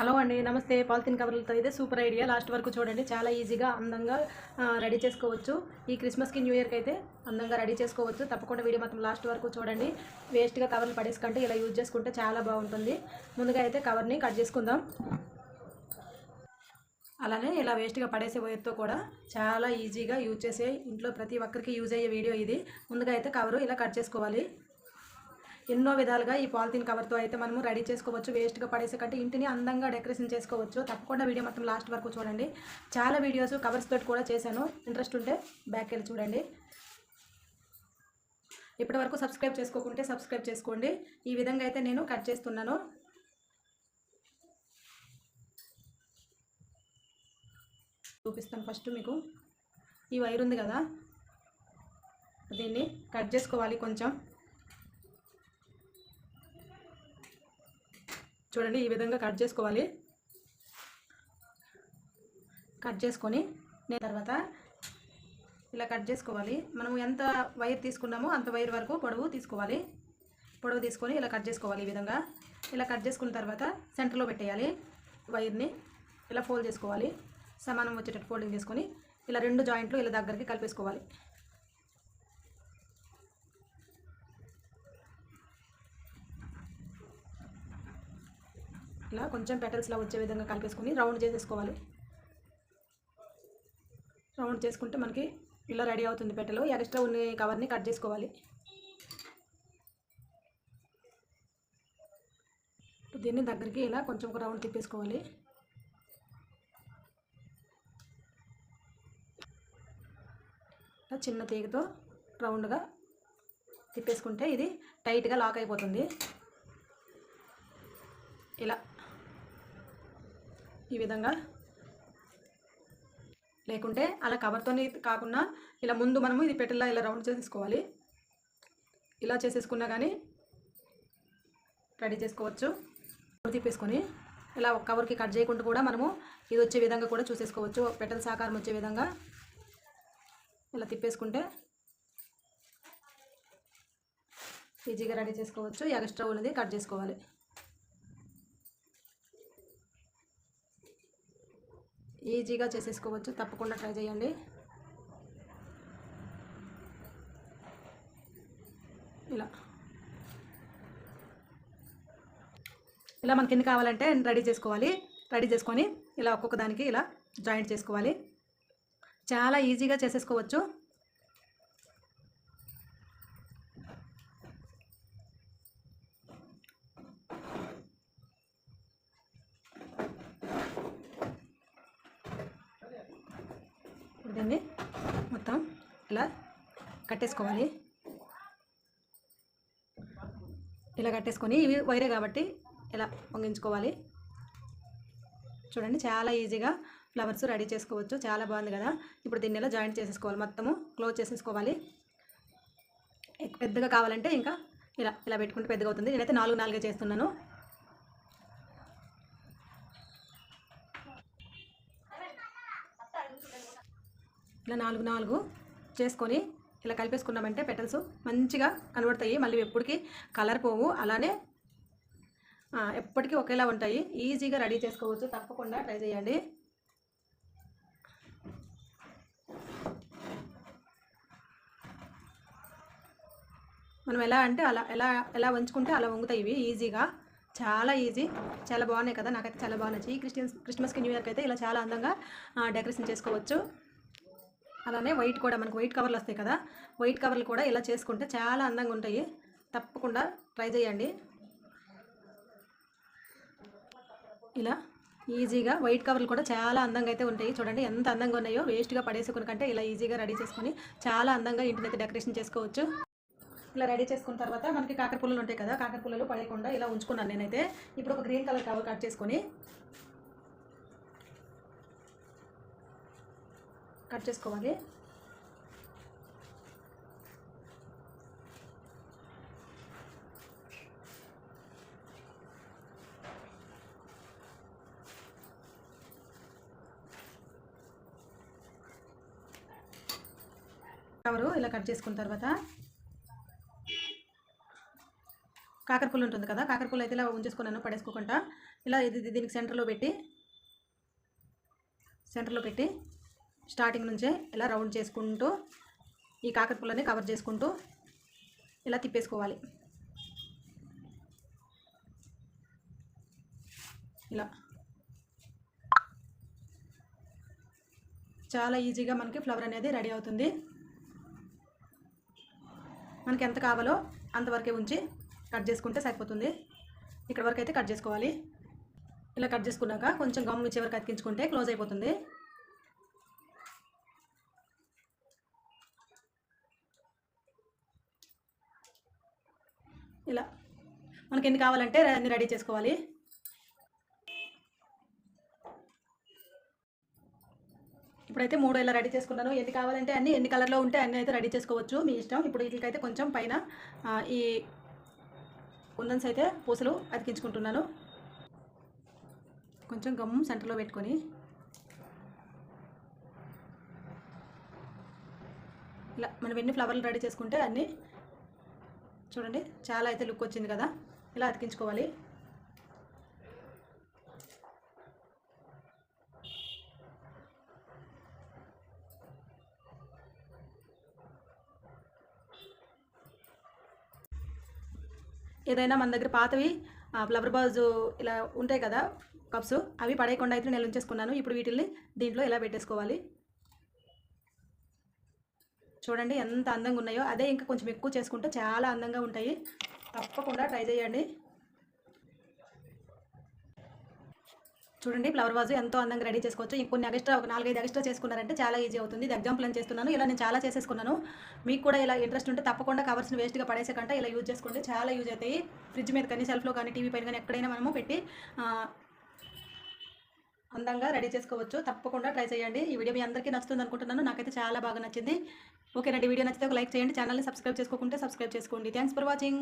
Hello అండి నమస్తే. Polythene కవర్లతో ఇదే సూపర్ ఐడియా. లాస్ట్ వరకు చూడండి చాలా ఈజీగా అందంగా రెడీ చేసుకోవచ్చు. ఈ క్రిస్మస్కి న్యూ ఇయర్కి అయితే అందంగా రెడీ చేసుకోవచ్చు. తప్పకుండా వీడియో మాత్రం లాస్ట్ వరకు చూడండి. వేస్ట్గా కవర్లు పడేసుకుంటే ఇలా యూజ్ చేసుకుంటే చాలా బాగుంటుంది. ముందుగా అయితే కవర్ని కట్ చేసుకుందాం. అలానే ఇలా వేస్ట్గా పడేసే వైర్తో కూడా చాలా ఈజీగా యూజ్ చేసే ఇంట్లో ప్రతి ఒక్కరికి యూజ్ అయ్యే వీడియో ఇది. ముందుగా అయితే కవరు ఇలా కట్ చేసుకోవాలి. ఎన్నో విధాలుగా ఈ పాలిథిన్ కవర్తో అయితే మనము రెడీ చేసుకోవచ్చు. వేస్ట్గా పడేసే కంటే ఇంటిని అందంగా డెకరేషన్ చేసుకోవచ్చు. తప్పకుండా వీడియో మొత్తం లాస్ట్ వరకు చూడండి. చాలా వీడియోస్ కవర్స్ తోటి కూడా చేశాను. ఇంట్రెస్ట్ ఉంటే బ్యాక్ వెళ్ళి చూడండి. ఇప్పటి వరకు సబ్స్క్రైబ్ చేసుకోకుంటే సబ్స్క్రైబ్ చేసుకోండి. ఈ విధంగా అయితే నేను కట్ చేస్తున్నాను. చూపిస్తాను ఫస్ట్ మీకు. ఈ వైర్ ఉంది కదా. దీన్ని కట్ చేసుకోవాలి కొంచెం. చూడండి ఈ విధంగా కట్ చేసుకోవాలి. కట్ చేసుకొని నేను తర్వాత ఇలా కట్ చేసుకోవాలి. మనం ఎంత వైర్ తీసుకున్నామో అంత వైర్ వరకు పొడవు తీసుకోవాలి. పొడవు తీసుకొని ఇలా కట్ చేసుకోవాలి ఈ విధంగా. ఇలా కట్ చేసుకున్న తర్వాత సెంటర్లో పెట్టేయాలి వైర్ని. ఇలా ఫోల్డ్ చేసుకోవాలి. సమానం వచ్చేటట్టు ఫోల్డింగ్ చేసుకొని ఇలా రెండు జాయింట్లు ఇలా దగ్గరికి కలిపేసుకోవాలి. ఇలా కొంచెం పెటల్స్లా వచ్చే విధంగా కలిపేసుకొని రౌండ్ చేసేసుకోవాలి. రౌండ్ చేసుకుంటే మనకి ఇలా రెడీ అవుతుంది పెట్టలు ఎక్స్ట్రా ఉన్న కవర్ని కట్ చేసుకోవాలి. దీన్ని దగ్గరికి ఇలా కొంచెం ఒక రౌండ్ తిప్పేసుకోవాలి. ఇలా చిన్న తీగతో రౌండ్గా తిప్పేసుకుంటే ఇది టైట్గా లాక్ అయిపోతుంది. ఇలా ఈ విధంగా. లేకుంటే అలా కవర్తోనే కాకుండా ఇలా ముందు మనము ఇది పెట్టెలా ఇలా రౌండ్ చేసేసుకోవాలి ఇలా చేసేసుకున్నా కానీ రెడీ చేసుకోవచ్చు. తిప్పేసుకొని ఇలా ఒక కవర్కి కట్ చేయకుండా కూడా మనము ఇది వచ్చే విధంగా కూడా చూసేసుకోవచ్చు. పెట్టెల సాకారం వచ్చే విధంగా ఇలా తిప్పేసుకుంటే ఈజీగా రెడీ చేసుకోవచ్చు. ఎక్స్ట్రా ఉన్నది కట్ చేసుకోవాలి. ఈజీగా చేసేసుకోవచ్చు. తప్పకుండా ట్రై చేయండి. ఇలా. ఇలా మనకి ఎన్ని కావాలంటే రెడీ చేసుకోవాలి. రెడీ చేసుకొని ఇలా ఒక్కొక్క దానికి ఇలా జాయింట్ చేసుకోవాలి. చాలా ఈజీగా చేసేసుకోవచ్చు ఇప్పుడు దీన్ని మొత్తం ఇలా కట్టేసుకోవాలి. ఇలా కట్టేసుకొని ఇవి వైరే కాబట్టి ఇలా వంగించుకోవాలి చూడండి చాలా ఈజీగా ఫ్లవర్స్ రెడీ చేసుకోవచ్చు. చాలా బాగుంది కదా. ఇప్పుడు దీన్ని ఇలా జాయింట్ చేసేసుకోవాలి. మొత్తము క్లోజ్ చేసేసుకోవాలి. పెద్దగా కావాలంటే ఇంకా ఇలా ఇలా పెట్టుకుంటే పెద్దగా అవుతుంది. నేనైతే నాలుగు నాలుగే చేస్తున్నాను. ఇలా నాలుగు నాలుగు చేసుకొని ఇలా కలిపేసుకున్నామంటే పెటల్స్ మంచిగా కనబడతాయి. మళ్ళీ ఎప్పటికీ కలర్ పోవు. అలానే ఎప్పటికీ ఒకేలా ఉంటాయి. ఈజీగా రెడీ చేసుకోవచ్చు. తప్పకుండా ట్రై చేయండి. మనం ఎలా అంటే అలా ఎలా ఎలా వంచుకుంటే అలా వంగుతాయి ఇవి. ఈజీగా చాలా ఈజీ చాలా బాగున్నాయి కదా. నాకైతే చాలా బాగా నచ్చాయి. క్రిస్టియన్స్ క్రిస్మస్కి న్యూ ఇయర్కి అయితే ఇలా చాలా అందంగా డెకరేషన్ చేసుకోవచ్చు. అలానే వైట్ కూడా మనకు వైట్ కవర్లు వస్తాయి కదా. వైట్ కవర్లు కూడా ఇలా చేసుకుంటే చాలా అందంగా ఉంటాయి. తప్పకుండా ట్రై చేయండి. ఇలా ఈజీగా వైట్ కవర్లు కూడా చాలా అందంగా అయితే ఉంటాయి. చూడండి ఎంత అందంగా ఉన్నాయో. వేస్ట్గా పడేసుకుని కంటే ఇలా ఈజీగా రెడీ చేసుకొని చాలా అందంగా ఇంటిని అయితే డెకరేషన్ చేసుకోవచ్చు. ఇలా రెడీ చేసుకున్న తర్వాత మనకి కాకర పుల్లలు ఉంటాయి కదా. కాకర పుల్లలు పడేయకుండా ఇలా ఉంచుకున్నాను నేనైతే. ఇప్పుడు ఒక గ్రీన్ కలర్ కవర్ కట్ చేసుకొని కట్ చేసుకోవాలి. కవరు ఇలా కట్ చేసుకున్న తర్వాత కాకరపూలు ఉంటుంది కదా కాకరపూలు అయితే ఇలా ఉంచేసుకున్నాను పడేసుకోకుండా ఇలా ఇది దీనికి సెంటర్లో పెట్టి సెంటర్లో పెట్టి స్టార్టింగ్ నుంచే ఇలా రౌండ్ చేసుకుంటూ ఈ కాకరపుల్లని కవర్ చేసుకుంటూ ఇలా తిప్పేసుకోవాలి. ఇలా. చాలా ఈజీగా మనకి ఫ్లవర్ అనేది రెడీ అవుతుంది. మనకి ఎంత కావాలో అంతవరకే ఉంచి కట్ చేసుకుంటే సరిపోతుంది. ఇక్కడ వరకు అయితే కట్ చేసుకోవాలి. ఇలా కట్ చేసుకున్నాక కొంచెం గమ్ ఇచ్చే వరకు అతికించుకుంటే క్లోజ్ అయిపోతుంది. ఇలా. మనకి ఎన్ని కావాలంటే అన్ని రెడీ చేసుకోవాలి. ఇప్పుడైతే మూడు ఇలా రెడీ చేసుకున్నాను. ఎన్ని కావాలంటే అన్ని ఎన్ని కలర్లో ఉంటే అన్ని అయితే రెడీ చేసుకోవచ్చు మీ ఇష్టం. ఇప్పుడు వీటికైతే కొంచెం పైన ఈ కుందన్స్ అయితే పూసలు అతికించుకుంటున్నాను. కొంచెం గమ్ సెంటర్లో పెట్టుకొని. ఇలా మనం ఎన్ని ఫ్లవర్లు రెడీ చేసుకుంటే అన్నీ చూడండి చాలా అయితే లుక్ వచ్చింది కదా. ఇలా అతికించుకోవాలి? ఏదైనా మన దగ్గర పాతవి ఫ్లవర్ బాల్స్ ఇలా ఉంటాయి కదా కప్స్ అవి పడేయకుండా అయితే నేను ఉంచేసుకున్నాను? ఇప్పుడు వీటిల్ని దీంట్లో ఇలా పెట్టేసుకోవాలి? చూడండి ఎంత అందంగా ఉన్నాయో అదే ఇంకా కొంచెం ఎక్కువ చేసుకుంటే చాలా అందంగా ఉంటాయి. తప్పకుండా ట్రై చేయండి. చూడండి ఫ్లవర్ వాజ్ ఎంతో అందంగా రెడీ చేసుకోవచ్చు. ఇంకొన్ని ఎక్స్ట్రా ఒక నాలుగైదు ఎక్స్ట్రా చేసుకున్నారంటే చాలా ఈజీ అవుతుంది. ఇది ఎగ్జాంపుల్ అని చేస్తున్నాను. ఇలా నేను చాలా చేసేసుకున్నాను. మీకు కూడా ఇలా ఇంట్రెస్ట్ ఉంటే తప్పకుండా కవర్స్ని వేస్ట్గా పడేసే కంటే ఇలా యూజ్ చేసుకోండి. చాలా యూజ్ అవుతాయి. ఫ్రిడ్జ్ మీద కానీ సెల్ఫ్లో కానీ టీవీ పైన కానీ ఎక్కడైనా మనము పెట్టి అందంగా రెడీ చేసుకోవచ్చు. తప్పకుండా ట్రై చేయండి. ఈ వీడియో మీ అందరికీ నచ్చుతుంది అనుకుంటున్నాను. నాకైతే చాలా బాగా నచ్చింది. ఓకేనండి వీడియో నచ్చితే ఒక లైక్ చేయండి. ఛానల్ని సబ్స్క్రైబ్ చేసుకోకుంటే సబ్స్క్రైబ్ చేసుకోండి. Thanks for watching.